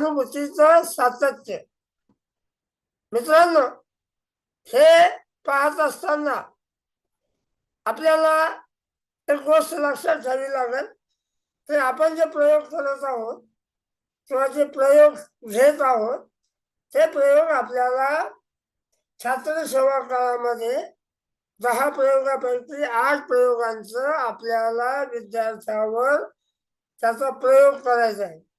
अनुभूतीचं सातत्य. मित्रांनो हे पाहत असताना आपल्याला एक गोष्ट लक्षात घ्यावी लागेल. की आपण जे प्रयोग करत आहोत किंवा जे प्रयोग घेत आहोत ते प्रयोग आपल्याला छात्र सेवा काळामध्ये दहा प्रयोगापैकी आठ प्रयोगांचं आपल्याला विद्यार्थ्यावर त्याचा प्रयोग करायचा आहे.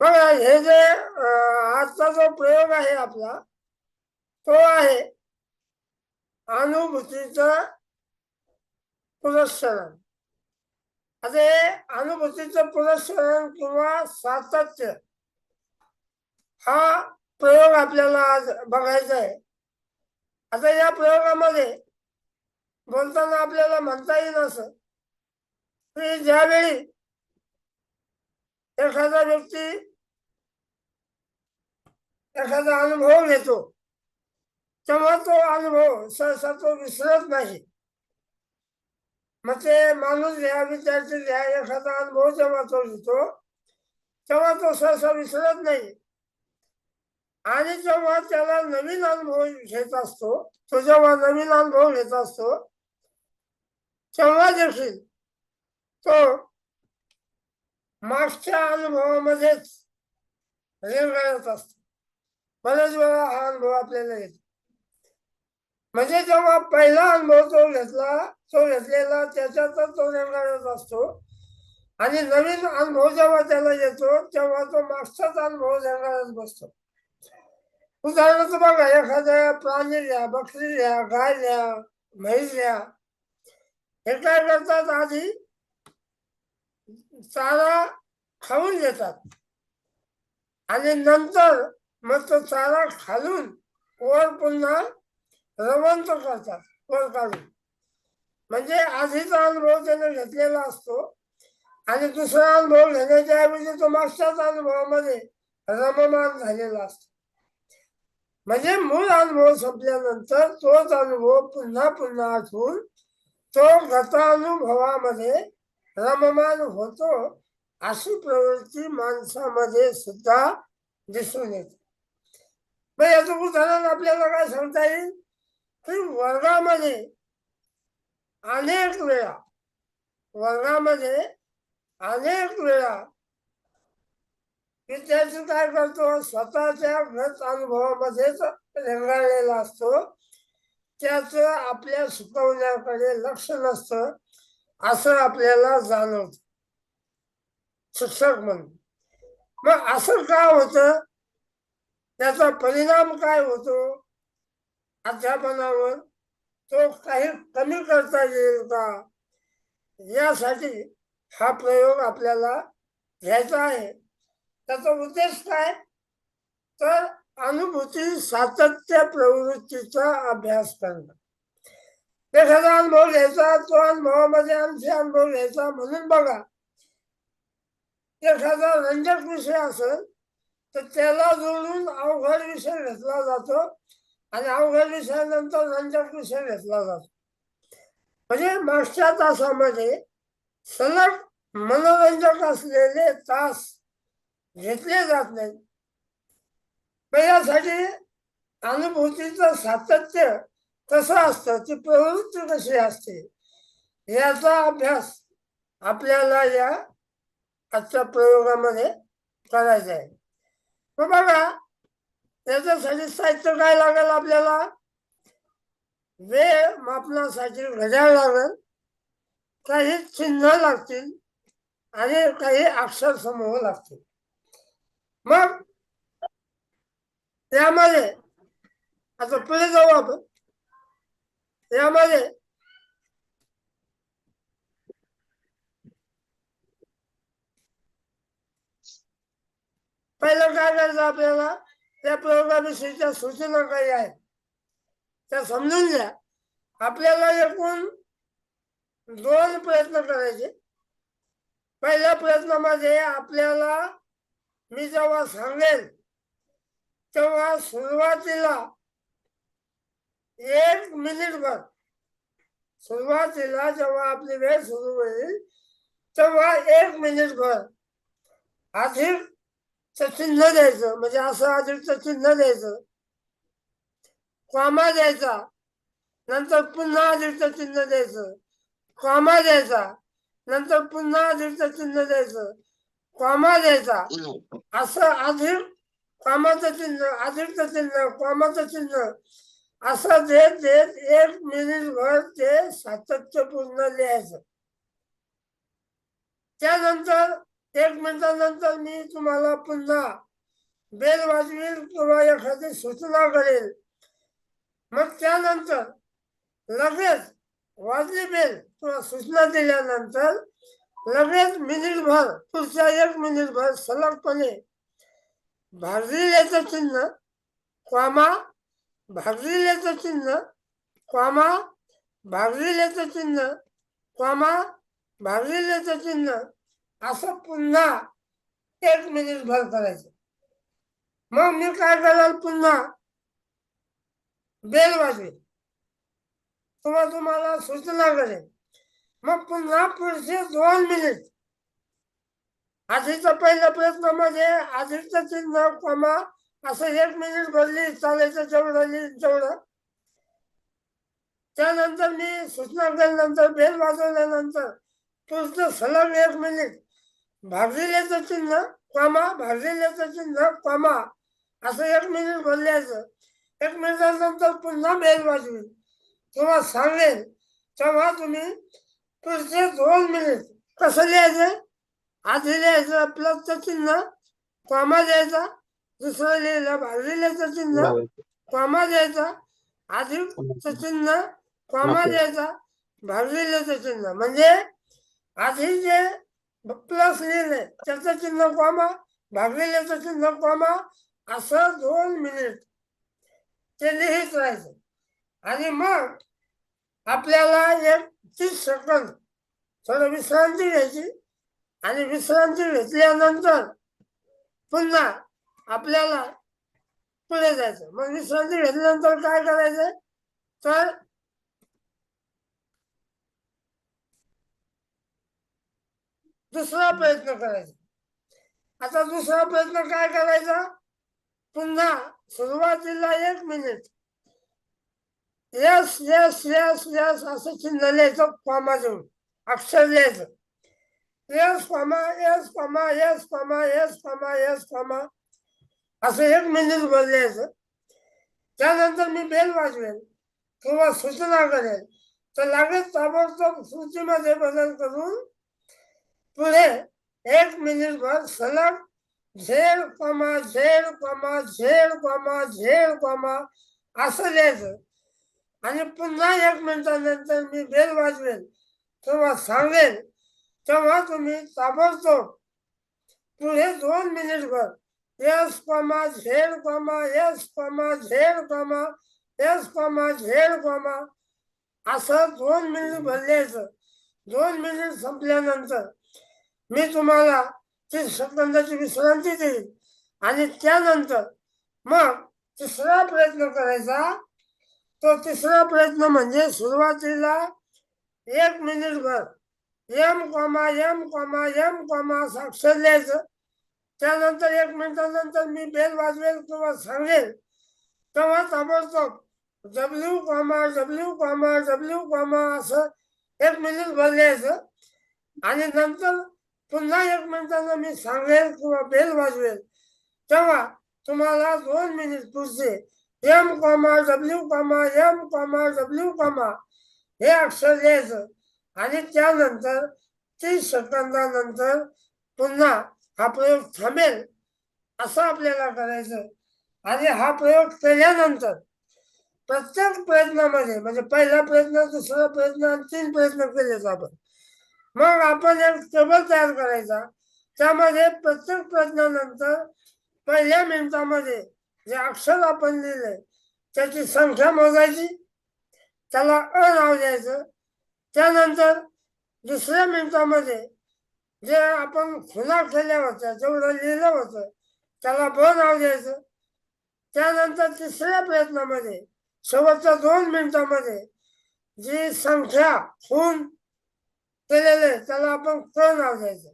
बघा हे जे आजचा जो प्रयोग आहे आपला तो आहे अनुभूतीच पुरस्करण आता हे अनुभूतीचं पुरस्करण किंवा सातत्य हा प्रयोग आपल्याला आज बघायचा आहे. आता या प्रयोगामध्ये बोलताना आपल्याला म्हणता येईल असं की ज्यावेळी एखादा व्यक्ती एखादा अनुभव घेतो तेव्हा तो अनुभव सहसा तो विसरत नाही. मग ते माणूस घ्या विद्यार्थी घ्या एखादा अनुभव जेव्हा तो घेतो तेव्हा तो सहसा विसरत नाही. आणि जेव्हा त्याला नवीन अनुभव घेत असतो तो जेव्हा नवीन अनुभव घेत असतो तेव्हा देखील तो मागच्या अनुभवामध्येच रेंगाळत असतो. बरेच वेळा हा अनुभव आपल्याला येतो. म्हणजे जेव्हा पहिला अनुभव तो घेतला तो घेतलेला त्याच्यातच तो रेंगाळत असतो. आणि नवीन अनुभव जेव्हा त्याला येतो तेव्हा तो मागचाच अनुभव रेंगाळत बसतो. उदाहरणार्थ बघा एखाद्या प्राणी लिहा बकरी लिहा गाय लिहा म्हैस लिहा हे काय करतात आधी? चारा खाऊन घेतात आणि नंतर मग तो चारा खालून वर पुन्हा रवंत करतात वर काढून. म्हणजे आधीचा अनुभव त्याने घेतलेला असतो. आणि दुसरा अनुभव घेण्याच्या ऐवजी तो मागच्याच अनुभवामध्ये रममान झालेला असतो. म्हणजे मूळ अनुभव संपल्यानंतर तोच अनुभव पुन्हा पुन्हा आठवून तो गतानुभवामध्ये रममान होतो अशी प्रवृत्ती माणसामध्ये सुद्धा दिसून येते. मग याचं उदाहरण आपल्याला काय सांगता येईल? की वर्गामध्ये अनेक वेळा वर्गामध्ये अनेक वेळा विद्यार्थी काय करतो? स्वतःच्या घरच अनुभवामध्येच रेंगाळलेला असतो. त्याचं आपल्या शिकवण्याकडे लक्ष नसतं. असं आपल्याला जाणवत. शिक्षक म्हणून. मग असं का होत? त्याचा परिणाम काय होतो? अध्यापनावर तो काही कमी करता येईल का? यासाठी हा प्रयोग आपल्याला घ्यायचा आहे. त्याचा उद्देश काय? तर अनुभूती सातत्य प्रवृत्तीचा अभ्यास करणं. एखादा अनुभव घ्यायचा तो अनुभवामध्ये आणखी अनुभव घ्यायचा म्हणून बघा. एखादा रंजक विषय असेल तर त्याला जोडून अवघड विषय घेतला जातो आणि अवघड विषयानंतर रंजक विषय घेतला जातो. म्हणजे मागच्या तासामध्ये सलग मनोरंजक असलेले तास घेतले जात नाही यासाठी अनुभूतीचं सातत्य कसं असतं ती प्रवृत्ती कशी असते? याचा अभ्यास आपल्याला या आजच्या प्रयोगामध्ये करायचा आहे. मग बघा याच्यासाठी साहित्य काय लागेल आपल्याला? वेळ मापनासाठी घड्याळ लागेल काही चिन्ह लागतील आणि काही अक्षर समूह लागतील. मग त्यामध्ये आता पुढे जाऊ आपण. यामध्ये पहिलं काय करायचं आपल्याला त्या प्रयोगाविषयीच्या सूचना काही आहेत त्या समजून घ्या आपल्याला एकूण दोन प्रयत्न करायचे पहिल्या प्रयत्नामध्ये आपल्याला मी जेव्हा सांगेल तेव्हा सुरुवातीला एक मिनिट भर सुरुवातीला जेव्हा आपली वेळ सुरू होईल तेव्हा एक मिनिटभर अधिक चिन्ह द्यायचं म्हणजे असं अधिकचं चिन्ह द्यायचं. कॉमा द्यायचा. नंतर पुन्हा अधिकचं चिन्ह द्यायचं. कॉमा द्यायचा. नंतर पुन्हा अधिकचं चिन्ह द्यायचं. कॉमा द्यायचा. असं अधिक कॉमाचं चिन्ह अधिकचं चिन्ह कॉमाचं चिन्ह. असं देत देत एक मिनिट भर ते सातत्यपूर्ण लिहायचं. त्यानंतर एक मिनिटानंतर मी तुम्हाला पुन्हा बेल वाजवील किंवा एखादी सूचना करेल. मग त्यानंतर लगेच वाजली बेल किंवा सूचना दिल्यानंतर लगेच मिनिटभर पुढच्या एक मिनिटभर सलगपणे भाजलेल्याचं चिन्ह क्वामा भागलेल्याचं चिन्ह क्वामा भागलेल्याचं चिन्ह क्वामा भागलेल्याचं चिन्ह असं पुन्हा एक मिनिट भर करायचं. मग मी काय कराल पुन्हा? बेल वाजवेल किंवा तुम्हाला सूचना करेल. मग पुन्हा पुढचे दोन मिनिट आधीचा पहिला प्रयत्नामध्ये म्हणजे आधीचं चिन्ह क्वामा असं एक मिनिट भरली चालायचं जेवढं आली तेवढं. त्यानंतर मी सूचना केल्यानंतर बेल वाजवल्यानंतर तुझं सलग एक मिनिट भाजलेल्याचं चिन्ह कमा भाजलेल्याचं चिन्ह कमा. असं एक मिनिट बोलल्याचं एक मिनिटानंतर पुन्हा बेल वाजवी. किंवा सांगेल तेव्हा तुम्ही पुढचे दोन मिनिट कसं लिहायचं? आधी लिहायचं प्लसचं चिन्ह कॉमा द्यायचा दुसरं लिहिलं भाजलेल्याचं चिन्ह कॉमा द्यायचा अधिकचं चिन्ह कॉमा द्यायचा भाजलेल्याचं चिन्ह म्हणजे आधी जे प्लस लिहिले त्याचं चिन्ह कॉमा भागलेल्याचं चिन्ह कॉमा असं दोन मिनिट ते लिहित राहायचं. आणि मग आपल्याला एक तीस सेकंद थोडं विश्रांती घ्यायची. आणि विश्रांती घेतल्यानंतर पुन्हा आपल्याला पुढे जायचं मग विश्रांती घेतल्यानंतर काय करायचं तर दुसरा प्रयत्न करायचा. आता दुसरा प्रयत्न काय करायचा? पुन्हा सुरुवातीला एक minute yes yes yes yes असं चिन्ह लिहायचं फॉर्माजवळ अक्षर लिहायचं. Yes comma yes comma yes comma yes comma yes comma असं एक मिनिट भर लिहायचं त्यानंतर मी बेल वाजवेल किंवा सूचना करेल. तर लागेल ताबडतोब सूचीमध्ये बदल करून पुढे एक मिनिट भर सलग झेड कमा झेड कमा झेड कमा झेड कमा असं लिहायचं. आणि पुन्हा एक मिनिटानंतर मी बेल वाजवेल तेव्हा सांगेल. तेव्हा तुम्ही ताबडतोब पुढे दोन minute S S comma Z comma S comma Z comma S comma Z असं दोन मिनिट भरल्याचं दोन मिनिट संपल्यानंतर मी तुम्हाला तीस सेकंदाची विश्रांती देईल आणि त्यानंतर मग तिसरा प्रयत्न करायचा. तो तिसरा प्रयत्न म्हणजे सुरुवातीला एक मिनिट भर. M comma M comma M comma साक्षर लिहायचं. त्यानंतर एक मिनिटानंतर मी बेल वाजवेल किंवा सांगेल तेव्हा ताबडतोब W comma W comma W comma असं एक मिनिट भर आणि नंतर पुन्हा एक मिनिटानं मी सांगेल किंवा बेल वाजवेल तेव्हा तुम्हाला दोन मिनिट पुढचे M comma W comma M comma W comma हे अक्षर लिहायचं आणि त्यानंतर तीस सेकंदानंतर पुन्हा हा प्रयोग थांबेल असं आपल्याला करायचं. आणि हा प्रयोग केल्यानंतर प्रत्येक प्रयत्नामध्ये म्हणजे पहिला प्रयत्न दुसरा प्रयत्न आणि तीन प्रयत्न केलेच आपण. मग आपण एक टेबल तयार करायचा. त्यामध्ये प्रत्येक प्रयत्नानंतर पहिल्या मिनिटामध्ये जे अक्षर आपण लिहिले त्याची संख्या मोजायची त्याला अ नाव द्यायचं. त्यानंतर दुसऱ्या मिनिटामध्ये जे आपण खुला केल्या होत्या जेवढं लिहिलं होतं त्याला बोध नाव द्यायचं. त्यानंतर तिसऱ्या प्रयत्नामध्ये शेवटच्या दोन मिनिटामध्ये जी संख्या खून केलेले त्याला आपण क नाव द्यायचं.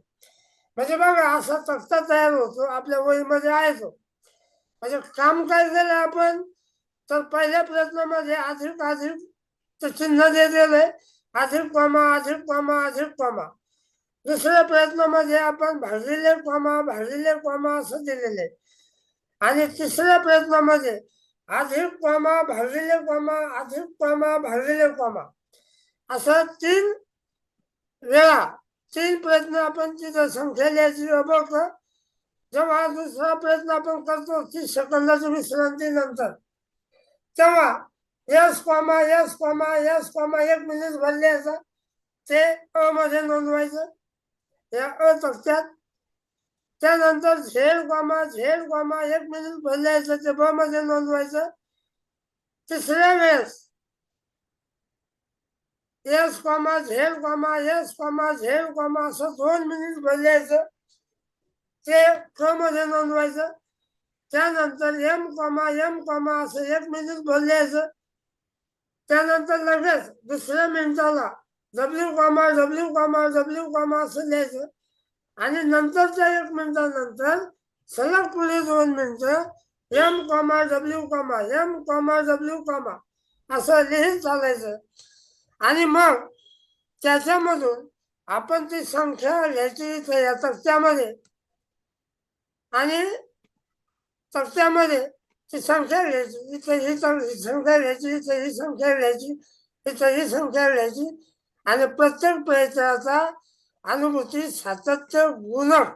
म्हणजे बघा असा तक्ता तयार होतो आपल्या वहीमध्ये आहे तो. म्हणजे काम काय केलं आपण? तर पहिल्या प्रयत्नामध्ये अधिक अधिक चिन्ह दिलेलं आहे अधिक कॉमा अधिक कॉमा अधिक कॉमा. दुसऱ्या प्रयत्नामध्ये आपण भाजलेले कॉमा भाजलेले कॉमा असं दिलेलं. आहे आणि तिसऱ्या प्रयत्नामध्ये अधिक कॉमा भाजलेले कॉमा अधिक कॉमा भाजलेले कॉमा. असं तीन वेळा तीन प्रयत्न आपण तिथं संख्या लिहायची बघतो. जेव्हा दुसरा प्रयत्न आपण करतो तीस सेकंदाची विश्रांती नंतर तेव्हा S comma S comma S comma एक मिनिट भरल्याचं ते अ मध्ये नोंदवायचं. या अ तक्त्यात त्यानंतर झेड कॉमा झेड कॉमा एक मिनिट भरल्याचं ते ब मध्ये नोंदवायचं तिसऱ्या वेळेस S comma Z comma S comma Z comma असं दोन मिनिट भरल्याचं ते क मध्ये नोंदवायचं त्यानंतर एम कॉमा एम कॉमा असं एक मिनिट बोलायचं त्यानंतर लगेच दुसऱ्या मिनिटाला W comma W comma W comma असं लिहायचं. आणि नंतरच्या एक मिनिटानंतर सलग पुढे दोन मिनिटं M comma W comma M comma W comma असं लिहित चालायचं. आणि मग त्याच्यामधून आपण ती संख्या घ्यायची या तक्त्यामध्ये. आणि तक्त्यामध्ये ती संख्या घ्यायची. इथं ही संख्या घ्यायची इथं ही संख्या घ्यायची इथं ही संख्या घ्यायची आणि प्रत्येक प्रयत्नाचा अनुभूती सातत्य गुणक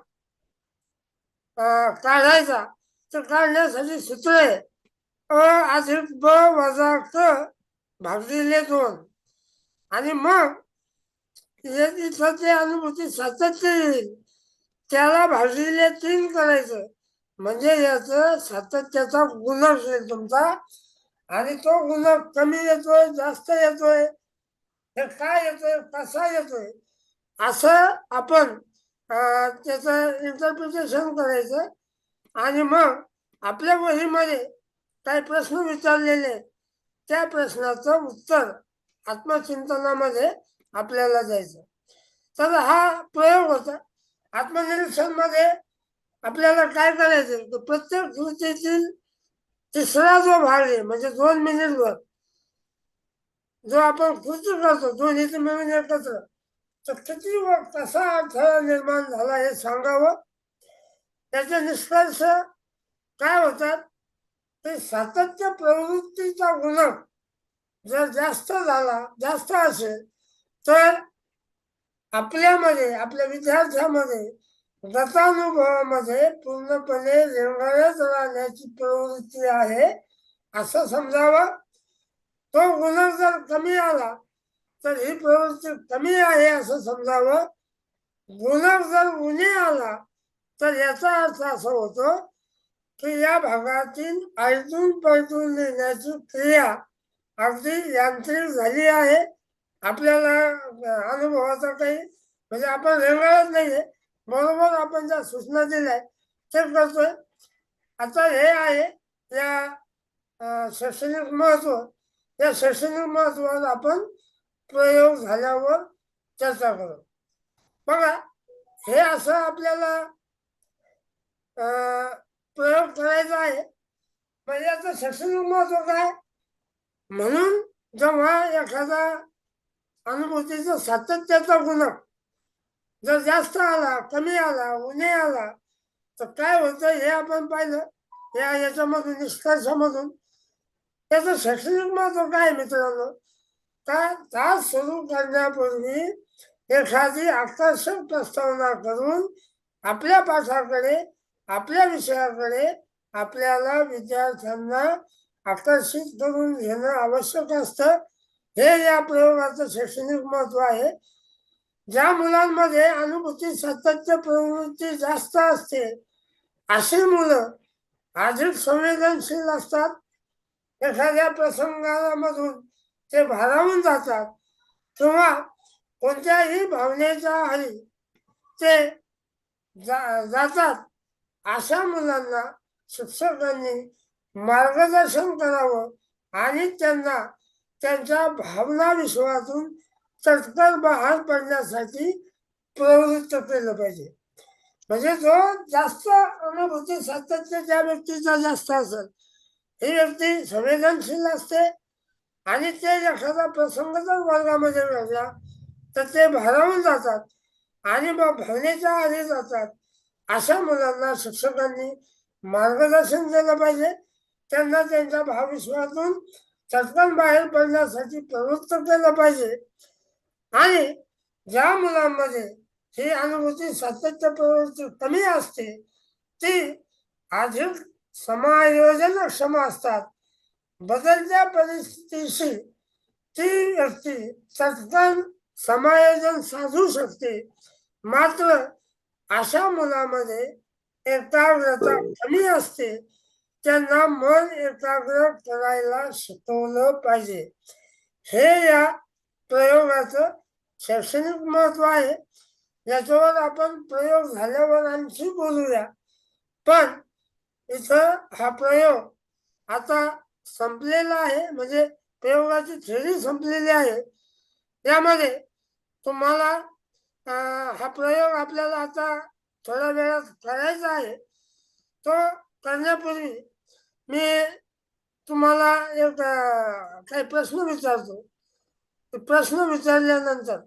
काढायचा. तर काढण्यासाठी सूत्र आहे अ अधिक ब वजा क भागलेले दोन. आणि मग इथं ते अनुभूती सातत्य येईल त्याला भाजलेले तीन करायचं. म्हणजे याचं सातत्याचा गुणक येईल तुमचा. आणि तो गुणक कमी येतोय जास्त येतोय हे काय येतोय कसा येतोय असं आपण त्याचं इंटरप्रिटेशन करायचं आणि मग आपल्या वहीमध्ये काही प्रश्न विचारलेले त्या प्रश्नाचं उत्तर आत्मचिंतनामध्ये आपल्याला द्यायचं तर हा प्रयोग होता. आत्मनिरीक्षणमध्ये आपल्याला काय करायचं? प्रत्येक कृतीतील तिसरा जो भाग आहे म्हणजे दोन मिनिटवर जो आपण कृती करतो दोन्हीचे मिळून एकत्र तर किती व कसा अडथळा निर्माण झाला हे सांगावं? त्याचे निष्कर्ष काय होतात? ते सातत्य प्रवृत्तीचा गुण जर जास्त झाला जास्त असेल तर आपल्यामध्ये आपल्या विद्यार्थ्यामध्ये गतानुभवामध्ये पूर्णपणे रेंगाळत राहण्याची प्रवृत्ती आहे असं समजावं? तो गुण जर कमी आला तर ही प्रवृत्ती कमी आहे असं समजावं. गुणक जर उणे आला तर याचा अर्थ असा होतो की या भागातील आयतून पैतून लिहिण्याची क्रिया अगदी यांत्रिक झाली आहे. आपल्याला अनुभवाचा काही म्हणजे आपण रेंगाळत नाहीये. बरोबर आपण ज्या सूचना दिल्या ते करतोय. आता हे आहे या शैक्षणिक महत्त्व. या शैक्षणिक महत्वावर आपण प्रयोग झाल्यावर चर्चा करू. बघा हे असं आपल्याला प्रयोग करायचा आहे. म्हणजे याचं शैक्षणिक महत्त्व काय? म्हणून जेव्हा एखादा अनुभूतीचा सातत्याचा गुणक जर जास्त आला कमी आला उणे आला तर काय होतं हे आपण पाहिलं. या याच्यामधून निष्कर्षामधून त्याचं शैक्षणिक महत्त्व काय मित्रांनो? तर तास सुरू करण्यापूर्वी एखादी आकर्षक प्रस्तावना करून आपल्या पाठाकडे आपल्या विषयाकडे आपल्याला विद्यार्थ्यांना आकर्षित करून घेणं आवश्यक असतं. हे या प्रयोगाचं शैक्षणिक महत्त्व आहे. ज्या मुलांमध्ये अनुभूती सातत्य प्रवृत्ती जास्त असते अशी मुलं अधिक संवेदनशील असतात. एखाद्या प्रसंगामधून ते भारावून जातात किंवा कोणत्याही भावनेच्या हरी ते जा जातात अशा मुलांना शिक्षकांनी मार्गदर्शन करावं आणि त्यांना त्यांच्या भावना विश्वातून चटकन बाहेर पडण्यासाठी प्रवृत्त केलं पाहिजे. म्हणजे जो जास्त अनुभूती सातत्य ज्या व्यक्तीचा जास्त असेल ही व्यक्ती संवेदनशील असते आणि ते एखादा प्रसंग जर वर्गामध्ये घडला तर ते भारावून जातात आणि मग भावनेच्या आधी जातात. अशा मुलांना शिक्षकांनी मार्गदर्शन केलं पाहिजे. त्यांना त्यांच्या भावविश्वातून चटकन बाहेर पडण्यासाठी प्रवृत्त केलं पाहिजे. आणि ज्या मुलांमध्ये ही अनुभूती सातत्य प्रवृत्ती कमी असते ती अधिक समायोजन क्षम असतात. बदलत्या परिस्थितीशी ती व्यक्ती चटकन समायोजन साधू शकते. मात्र अशा मुलामध्ये एकाग्रता कमी असते. त्यांना मन एकाग्र करायला शिकवलं पाहिजे. हे या प्रयोगाचं शैक्षणिक महत्त्व आहे. याच्यावर आपण प्रयोग झाल्यावर आणखी बोलूया. पण इथं हा प्रयोग आता संपलेला आहे. म्हणजे प्रयोगाची थेरी संपलेली आहे. यामध्ये तुम्हाला हा प्रयोग आपल्याला आता थोड्या वेळात करायचा आहे. तो करण्यापूर्वी मी तुम्हाला एक काही प्रश्न विचारतो. प्रश्न विचारल्यानंतर